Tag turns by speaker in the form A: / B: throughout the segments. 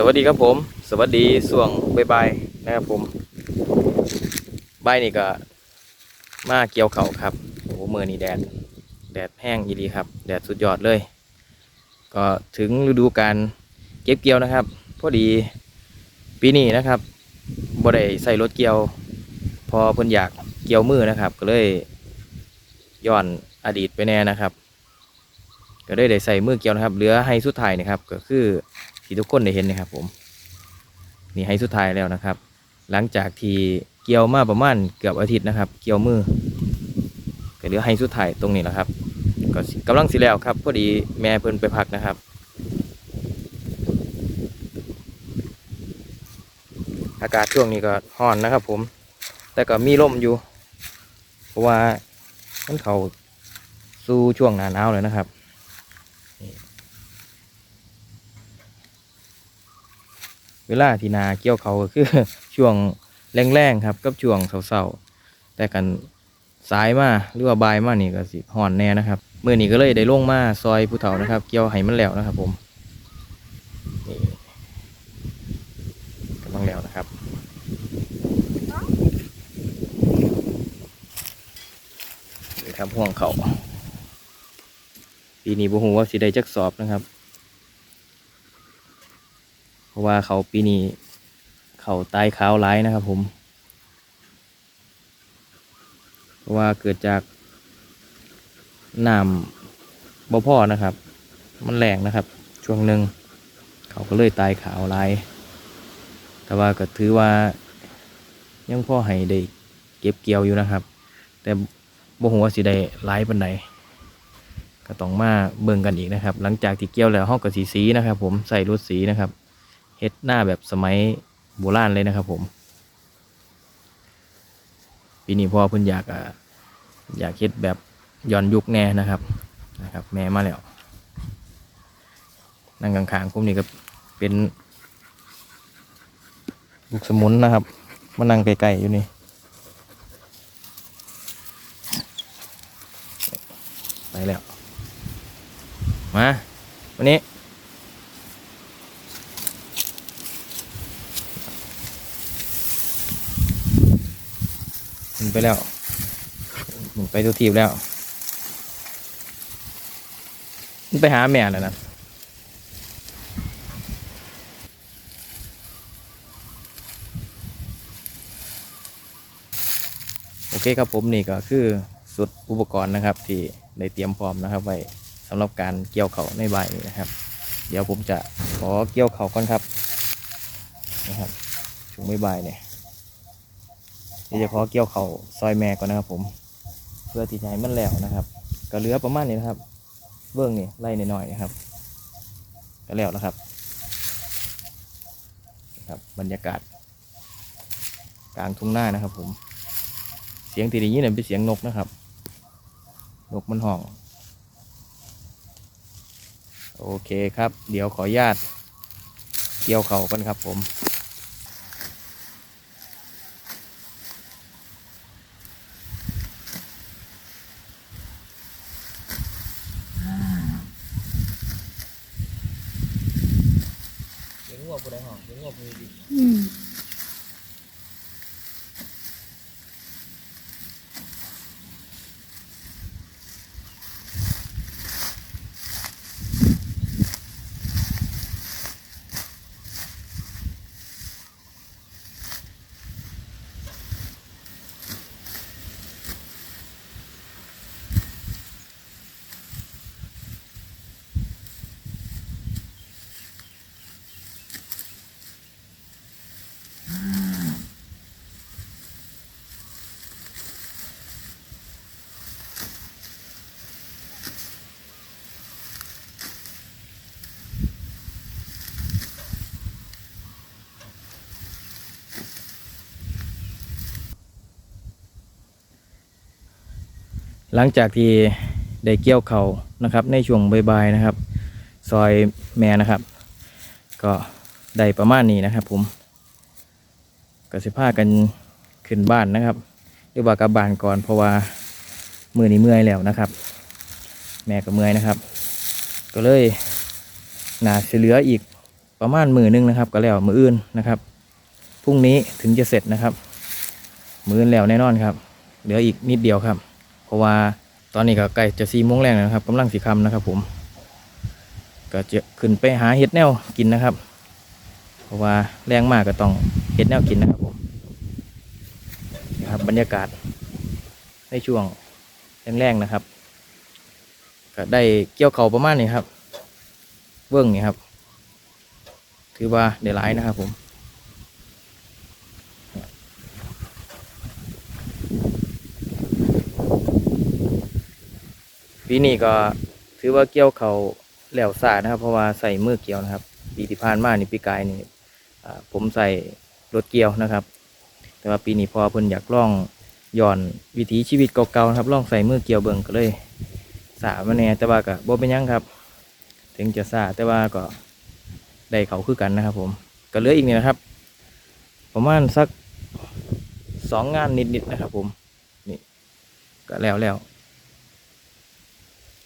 A: สวัสดีครับผม สวัสดีส่วงบายๆนะครับผมบายนี่ก็มาเกี่ยวเขาครับโอ้โหมือนี่แดด แดดแห้งยีดีครับ แดดสุดยอดเลย ก็ถึงฤดูการเก็บเกี่ยวนะครับ พอดีปีนี้นะครับบ่ได้ใส่รถเกี่ยว พอเพิ่นอยากเกี่ยวมือนะครับ ก็เลยย้อนอดีตไปแน่นะครับ ก็ได้ได้ใส่มือเกี่ยวนะครับ เหลือให้สุดท้ายนะครับ ก็คือ ที่ทุกคนได้เห็นนะครับผมนี่ให้สุดท้ายแล้วนะครับ หลังจากที่เกี่ยวมาประมาณเกือบอาทิตย์นะครับ เกี่ยวมือก็เหลือให้สุดท้ายตรงนี้แหละครับก็กำลังสิแล้วครับพอดีแม่เพิ่นไปพักนะครับอากาศช่วงนี้ก็ร้อนนะครับ ผม แต่ก็มีลมอยู่ เพราะว่ามันเขาสู่ช่วงหนาหนาวเลยนะครับ เวลาที่นาเกี่ยวเขาก็คือช่วงแรงๆครับกับช่วงเศร้าๆแต่กันสายมาหรือว่าบายมานี่ก็สิห่อนแน่นะครับเมื่อนี้ก็เลยได้ลงมาซอยผู้เฒ่านะครับ เกี่ยวให้มันแล้วนะครับ ผมนี่กำลังแล้วนะครับนี่ครับห่วงเขาปีนี้บ่ฮู้ว่าสิได้จักสอบนะครับ ราะว่าเขาปีนี้เขาตายขาวร้ายนะครับผม เพราะว่าเกิดจากน้ำบ่พ่อนะครับ มันแรงนะครับ ช่วงหนึ่งเขาก็เลยตายขาวร้าย แต่ว่าก็ถือว่ายังพ่อให้ได้เก็บเกี่ยวอยู่นะครับ แต่บ่หัวสิได้ร้ายปันใดก็ต้องมาเบิ่งกันอีกนะครับ หลังจากที่เกี่ยวแล้วห้องกับสีสีนะครับ ผมใส่รถสีนะครับ เฮ็ดหน้าแบบสมัยโบราณเลยนะครับผม ปีนี้พ่อเพิ่นอยากอะอยากเฮ็ดแบบย้อนยุคแน่นะครับนะครับ แม่มาแล้วนั่งข้างๆผมนี่ก็เป็นลูกสมุนนะครับ มานั่งไกลๆอยู่นี่ไปแล้ว มา วันนี้ นไปแล้วมันไปทุกทีบแล้วมันไปหาแม่แล้วนะโอเคครับผมนี่ก็คือสุดอุปกรณ์นะครับ ที่ได้เตรียมพร้อมนะครับ ไว้สำหรับการเกี่ยวเขาในใบนี้นะครับ เดี๋ยวผมจะขอเกี่ยวเขาก่อนครับนะครับช่วงบ่ายๆเนี่ย เดี๋ยวจะขอเกี่ยวเขาซอยแม่ก่อนนะครับผม เพื่อที่จะให้มันแล้วนะครับ ก็เหลือประมาณนี้นะครับ เบื้องนี่ไล่หน่อยๆนะครับ ก็แล้วนะครับนะครับบรรยากาศ กลางทุ่งนานะครับ ผม เสียงที่ได้ยินเนยเป็นเสียงนกนะครับ นกมันห้องโอเคครับ เดี๋ยวขออนุญาตเกี่ยวเขากันครับผม เสี หลังจากที่ได้เกี่ยวเขานะครับ ในช่วงบ่ายๆนะครับ ซอยแม่นะครับ ก็ได้ประมาณนี้นะครับ ผมก็สิพากันขึ้นบ้านนะครับหรือว่ากลับบ้านก่อนเพราะว่ามือนี้เมื่อยแล้วนะครับ แม่ก็เมื่อยนะครับ ก็เลยหนาสิเหลืออีกประมาณมือหนึงนะครับ ก็แล้วมืออื่นนะครับพรุ่งนี้ถึงจะเสร็จนะครับ มืออื่นแล้วแน่นอนครับ เหลืออีกนิดเดียวครับ เพราะว่าตอนนี้ก็ใกล้จะสี่โมงแรงนะครับกำลังสีคำนะครับ ผม ก็จะขึ้นไปหาเห็ดแนวกินนะครับ เพราะว่าแรงมากก็ต้องเห็ดแนวกินนะครับผมนะครับบรรยากาศในช่วงแรงๆนะครับ ก็ได้เกี่ยวเข่าประมาณนี้ครับ เบื้องนี่ครับ ถือว่าได้หลายนะครับผม ปีนี้ก็ถือว่าเกี่ยวเขาแล้วสานะครับ เพราะว่าใส่มือเกี่ยวนะครับ ปีที่ผ่านมานี่ปีกายนี่ผมใส่รถเกี่ยวนะครับ แต่ว่าปีนี้พอเพิ่นอยากล่องย้อนวิถีชีวิตเก่าๆนะครับล่องใส่มือเกี่ยวเบิ่งก็เลยสามาแน่แต่ว่าก็บ่เป็นยังครับ ถึงจะสาแต่ว่าก็ได้เขาคือกันนะครับ ผมก็เหลืออีกนี่นะครับ ประมาณสักสองงานนิดๆนะครับ ผมนี่ก็แล้วแล้ว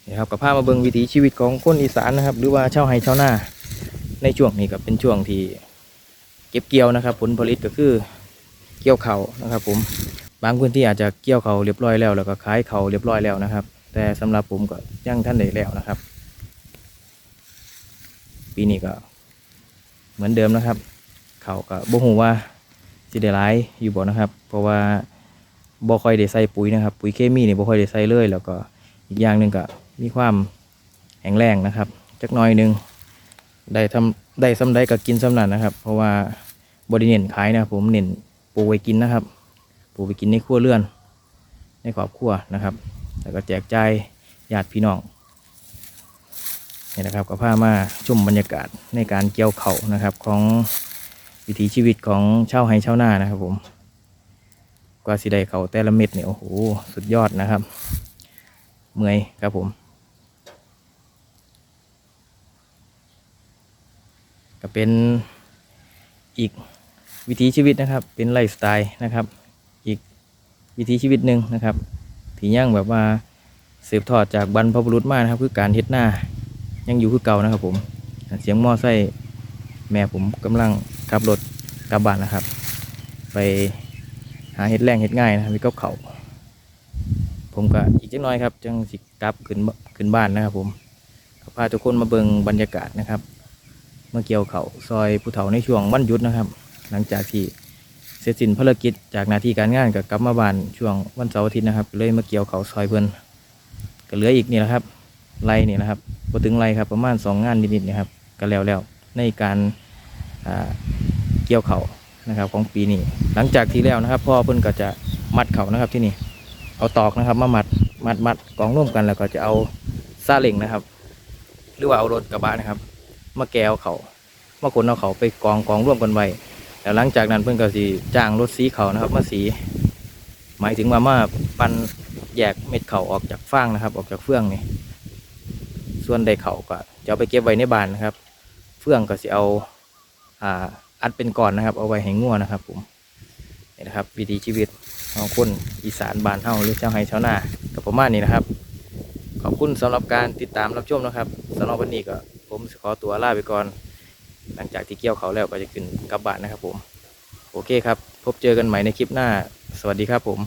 A: นี่ครับกับพามาเบิงวิถีชีวิตของคนอีสานนะครับ หรือว่าชาวไร่ชาวนาในช่วงนี้ก็เป็นช่วงที่เก็บเกี่ยวนะครับ ผลผลิตก็คือเกี่ยวเขานะครับ ผมบางพื้นที่อาจจะเกี่ยวเขาเรียบร้อยแล้วแล้วก็ขายเขาเรียบร้อยแล้วนะครับ แต่สำหรับผมก็ยังท่านได้แล้วนะครับ ปีนี้ก็เหมือนเดิมนะครับ เขาก็บ่ฮู้ว่าสิได้หลายอยู่บ่นะครับ เพราะว่าบ่ค่อยได้ใส่ปุ๋ยนะครับ ปุ๋ยเคมีนี่บ่ค่อยได้ใส่เลย แล้วก็อีกอย่างหนึ่งก็มีความแข็งแรงนะครับจักน้อยหนึงได้ทำได้ซ้ำใดก็กินซ้ำนั้นนะครับ เพราะว่าบ่ได้เน้นขายนะผมเน้นปลูกไว้กินนะครับปลูกไว้กินในครัวเรือน ในครอบครัวนะครับ แล้วก็แจกจ่ายญาติพี่น้องนี่นะครับก็พามาชมบรรยากาศในการเกี่ยวเขานะครับของวิถีชีวิตของชาวไร่ชาวนานะครับผมกว่าสิได้เขาแต่ละเม็ดเนี่ยโอ้โหสุดยอดนะครับ เมื่อยครับผม ก็เป็นอีกวิถีชีวิตนะครับ เป็นไลฟ์สไตล์นะครับ อีกวิถีชีวิตหนึ่งนะครับที่ยังแบบว่าสืบทอดจากบรรพบุรุษมานะครับ คือการเฮ็ดหน้ายังอยู่คือเก่านะครับ ผมเสียงมอไซค์แม่ผมกำลังขับรถกลับบ้านนะครับ ไปหาเฮ็ดแรงเฮ็ดง่ายนะครับไปกับเขาผมก็อีกจักหน่อยครับจังสิกลับขึ้นขึ้นบ้านนะครับ ผมพาทุกคนมาเบิ่งบรรยากาศนะครับ มาเกี่ยวเขาซอยผู้เฒ่าในช่วงวันหยุดนะครับ หลังจากที่เสร็จสิ้นภารกิจจากหน้าที่การงานก็กลับมาบ้านช่วงวันเสาร์อาทิตย์นะครับ เลยมาเกี่ยวเขาซอยเพิ่นก็เหลืออีกนี่นะครับไรนี่นะครับพอถึงไรครับประมาณสองงานนิดๆนะครับก็แล้วแล้วในการเกี่ยวเขานะครับของปีนี้หลังจากที่แล้วนะครับ พ่อเพิ่นก็จะมัดเขานะครับที่นี่เอาตอกนะครับ มามัดมัดมัดกองร่วมกันแล้วก็จะเอาซาเล้งนะครับ หรือว่าเอารถกระบะนะครับ มาแกวเขามาขนเอาเขาไปกองกองร่วมกันไว้แล้วหลังจากนั้นเพิ่อนก็สิจ้างรถสีเขานะครับ มาสี หมายถึงว่ามาปั่นแยกเม็ดเขาออกจากฟางนะครับ ออกจากเฟืองนี่ส่วนใดเขาก็จะเอาไปเก็บไว้ในบ้านนะครับ เฟืองก็สิเอาอ่าอัดเป็นก่อนนะครับ เอาไว้ให้งัวนะครับ ผมนี่นะครับ วิถีชีวิตของคนอีสานบ้านเฮาหรือชาวไร่ชาวนากับประมาณนี้นะครับ ขอบคุณสำหรับการติดตามรับชมนะครับสำหรับวันนี้ก็ ผมขอตัวลาไปก่อน หลังจากที่เกี่ยวเขาแล้วก็จะขึ้นกลับบ้านนะครับผม โอเคครับ พบเจอกันใหม่ในคลิปหน้า สวัสดีครับผม